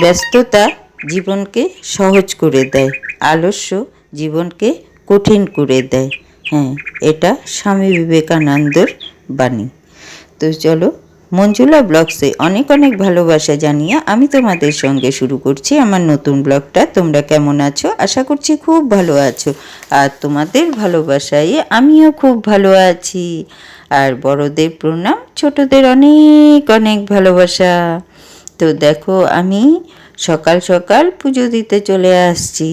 ব্যস্ততা জীবনকে সহজ করে দেয়, আলস্য জীবনকে কঠিন করে দেয়। হ্যাঁ এটা স্বামী বিবেকানন্দর বাণী। তো চলো, মঞ্জুলা ব্লগসে অনেক অনেক ভালোবাসা জানিয়ে আমি তোমাদের সঙ্গে শুরু করছি আমার নতুন ব্লগটা। তোমরা কেমন আছো? আশা করছি খুব ভালো আছো। আর তোমাদের ভালোবাসায় আমিও খুব ভালো আছি। আর বড়দের প্রণাম, ছোটদের অনেক অনেক ভালোবাসা। তো দেখো, আমি সকাল সকাল পুজো দিতে চলে আসছি।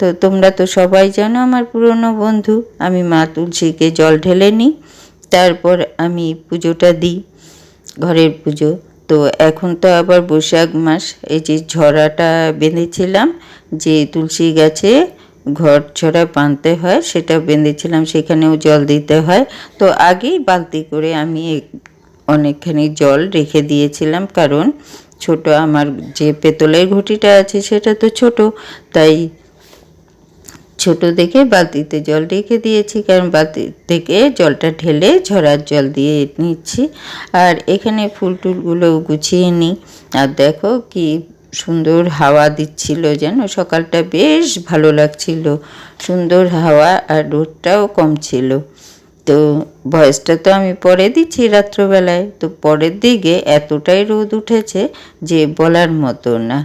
তো তোমরা তো সবাই জানো আমার পুরনো বন্ধু, আমি মা তুলসীকে জল ঢেলে নিই, তারপর আমি পুজোটা দিই, ঘরের পুজো। তো এখন তো আবার বৈশাখ মাস, এই যে ঝরাটা বেঁধেছিলাম, যে তুলসী গাছে ঘর ছড়া বাঁধতে হয়, সেটা বেঁধেছিলাম, সেখানেও জল দিতে হয়। তো আগেই বালতি করে আমি অনেকখানি জল রেখে দিয়েছিলাম, কারণ ছোট, আমার যে পেতলের ঘটিটা আছে সেটা তো ছোট, তাই ছোট দেখে বালতিতে জল রেখে দিয়েছি, কারণ বালতি থেকে জলটা ঢেলে ঝরার জল দিয়ে নিচ্ছি। আর এখানে ফুল টুলগুলো গুছিয়ে নিই। আর দেখো কি সুন্দর হাওয়া দিচ্ছিল যেন, সকালটা বেশ ভালো লাগছিল। সুন্দর হাওয়া আর রোদটাও কম ছিল। তো ভয়েসটা তো আমি পরে দিচ্ছি রাত্রবেলায়। তো পরের দিকে এতটাই রোদ উঠেছে যে বলার মতো না।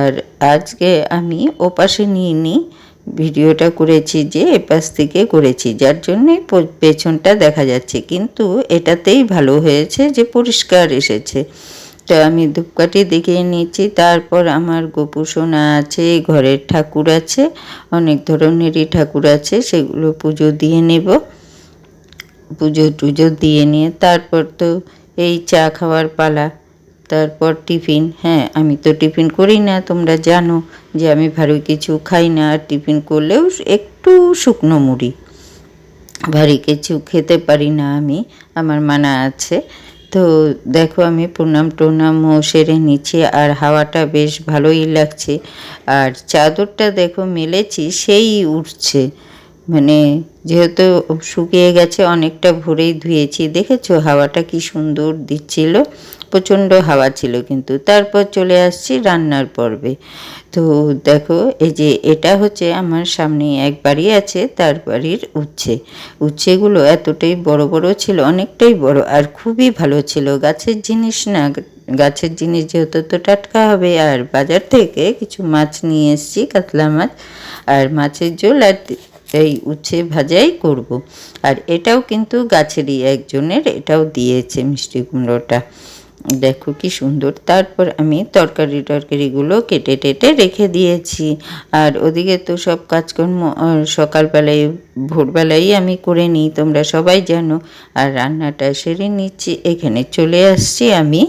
আর আজকে আমি ওপাশে নিয়ে নিই, ভিডিওটা করেছি যে এপাশ থেকে করেছি, যার জন্যই পেছনটা দেখা যাচ্ছে। কিন্তু এটাতেই ভালো হয়েছে যে পরিষ্কার এসেছে। তো আমি ধূপকাঠি দেখিয়ে নিয়েছি তারপর আমার গোপু সোনা আছে, ঘরের ঠাকুর আছে, অনেক ধরনেরই ঠাকুর আছে, সেগুলো পুজো দিয়ে নেব। পুজো টুজো দিয়ে নিয়ে তারপর তো এই চা খাওয়ার পালা। তারপর টিফিন হ্যাঁ আমি তো টিফিন করি না, তোমরা জানো যে আমি ভারী কিছু খাই না, আর টিফিন করলেও একটু শুকনো মুড়ি। ভারী কিছু খেতে পারি না আমি, আমার মানা আছে। তো দেখো আমি প্রণাম টনামও সেরে নিচ্ছি, আর হাওয়াটা বেশ ভালোই লাগছে। আর চাদরটা দেখো মেলেছি, সেই উঠছে মানে যেহেতু শুকিয়ে গেছে, অনেকটা ভোরেই ধুয়েছি। দেখেছ হাওয়াটা কি সুন্দর দিচ্ছিল? প্রচণ্ড হাওয়া ছিল কিন্তু। তারপর চলে আসছি রান্নার পর্বে। তো দেখো, এই যে এটা হচ্ছে আমার সামনে এক বাড়ি আছে, তার বাড়ির উচ্ছে। উচ্ছেগুলো এতটাই বড় বড় ছিল, অনেকটাই বড় আর খুবই ভালো ছিল। গাছের জিনিস না, গাছের জিনিস যেহেতু তো টাটকা হবে, আর বাজার থেকে কিছু মাছ নিয়ে এসেছি, কাতলা মাছ। আর মাছের ঝোল আর এই উচ্ছে ভাজাই করব। আর এটাও কিন্তু গাছেরই একজনের এটাও দিয়েছে মিষ্টি কুমড়োটা। দেখো কি সুন্দর। তারপর আমি তরকারি টরকারিগুলো কেটে টেটে রেখে দিয়েছি। আর ওদিকে তো সব কাজকর্ম সকালবেলায় ভোরবেলায় আমি করে নিই, তোমরা সবাই জানো। আর রান্নাটা সেরে নিচ্ছি। এখানে চলে আসছি আমি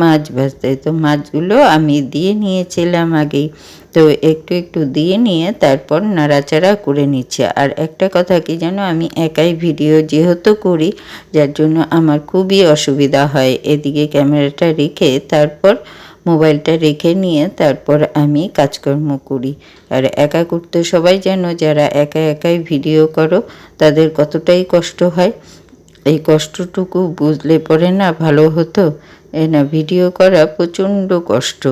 মাছ ভাজতে। তো মাছগুলো আমি দিয়ে নিয়েছিলাম আগেই। তো একটু একটু দিয়ে নিয়ে তারপর নাড়াচাড়া করে নিচ্ছে। আর একটা কথা কি জানো? আমি একাই ভিডিও যেহেতু করি, যার জন্য আমার খুবই অসুবিধা হয়। এদিকে ক্যামেরাটা রেখে তারপর মোবাইলটা রেখে নিয়ে তারপর আমি কাজকর্ম করি। আর একা করতে সবাই যেন যারা একা একাই ভিডিও করো, তাদের কতটাই কষ্ট হয়? এই কষ্টটুকু বুঝলে পরে না ভালো হতো। এ না, ভিডিও করা প্রচণ্ড কষ্ট।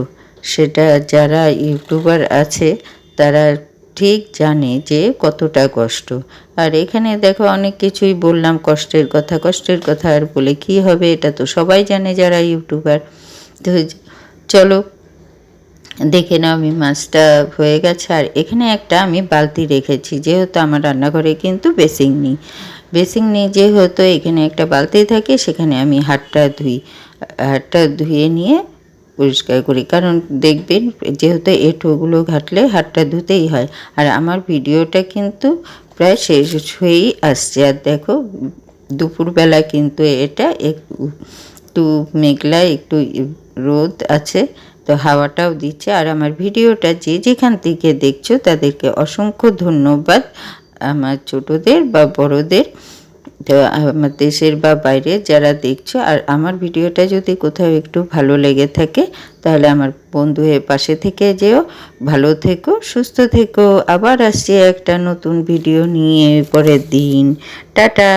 সেটা যারা ইউটিউবার আছে, তারা ঠিক জানে যে কতটা কষ্ট। আর এখানে দেখো অনেক কিছুই বললাম, কষ্টের কথা কষ্টের কথা আর বলে কি হবে এটা তো সবাই জানে যারা ইউটিউবার। তো চলো, দেখে নাও আমি মাছটা হয়ে গেছে। আর এখানে একটা আমি বালতি রেখেছি, যেহেতু আমার রান্নাঘরে কিন্তু বেসিং নেই। বেসিং নেই যেহেতু এখানে একটা বালতি থাকে, সেখানে আমি হাতটা ধুই। হাতটা ধুয়ে নিয়ে পরিষ্কার করি। কারণ দেখবেন যেহেতু এঁঠোগুলো ঘাটলে হাতটা ধুতেই হয়। আর আমার ভিডিওটা কিন্তু প্রায় শেষ হয়েই আসছে। আর দেখো, দুপুরবেলা কিন্তু এটা একটু মেঘলা, একটু রোদ আছে, তো হাওয়াটাও দিচ্ছে। আর আমার ভিডিওটা যে যেখান থেকে দেখছ, তাদেরকে অসংখ্য ধন্যবাদ। আমার ছোটদের বা বড়দের। আমার দেশের বা বাইরে যারা দেখছ, আর আমার ভিডিওটা যদি কোথাও একটু ভালো লেগে থাকে, তাহলে আমার বন্ধু হয়ে পাশে থেকে যেও। ভালো থেকো, সুস্থ থেকো। আবার আসছে একটা নতুন ভিডিও নিয়ে পরের দিন। টাটা!